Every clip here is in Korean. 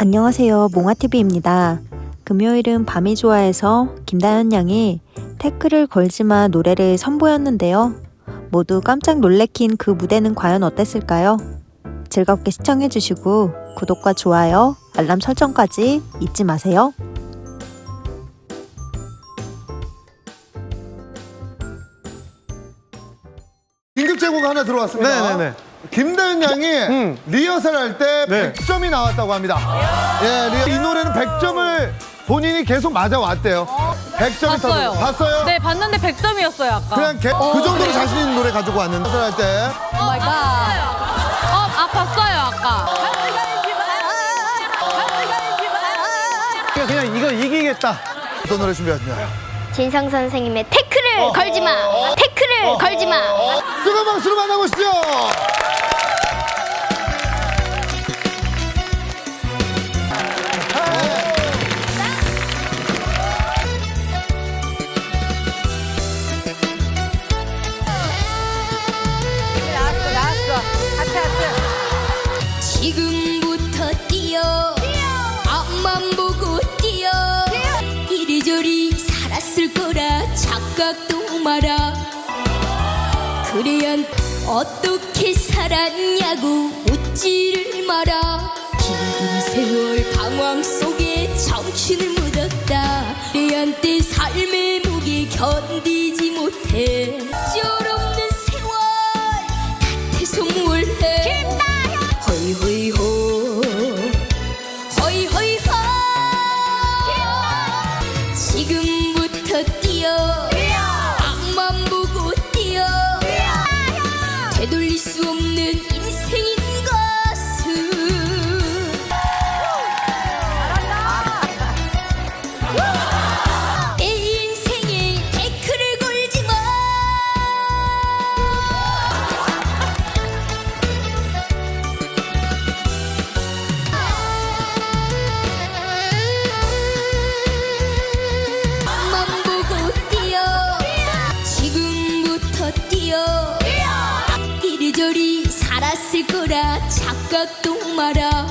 안녕하세요. 몽아TV입니다. 금요일은 밤이 좋아해서 김다현 양이 태클을 걸지마 노래를 선보였는데요. 모두 깜짝 놀래킨 그 무대는 과연 어땠을까요? 즐겁게 시청해주시고 구독과 좋아요, 알람 설정까지 잊지 마세요. 긴급 제보가 하나 들어왔습니다. 네네네. 김다현 양이 음. 리허설 할 때 네. 100점이 나왔다고 합니다. 예, 리... 이 노래는 100점을 본인이 계속 맞아왔대요. 100점이 봤어요. 봤어요? 네, 봤는데 100점이었어요, 아까. 그냥 개- 그 정도로 자신 있는 노래 가지고 왔는데 리허설 할 때. 오 마이 갓. 어, 아, 봤어요, 아까. 그냥 이거 이기겠다. 어떤 노래 준비하셨냐? 진성 선생님의 태클을 걸지 마. 태클을 걸지 마. 뜨거운 박수로 만나보시죠. 거라 착각도 마라 그래야 어떻게 살았냐고 묻지를 마라. 긴 세월 방황 속에 청춘을 묻었다. 내한테 삶의 무게 견디지 못해 이리저리 살았을 거라 착각도 마라.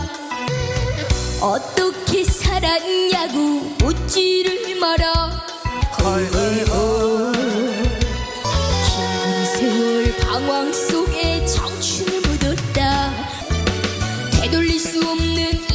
어떻게 살았냐고 묻지를 마라. 헐헐헐. 긴 세월 방황 속에 청춘을 묻었다. 되돌릴 수 없는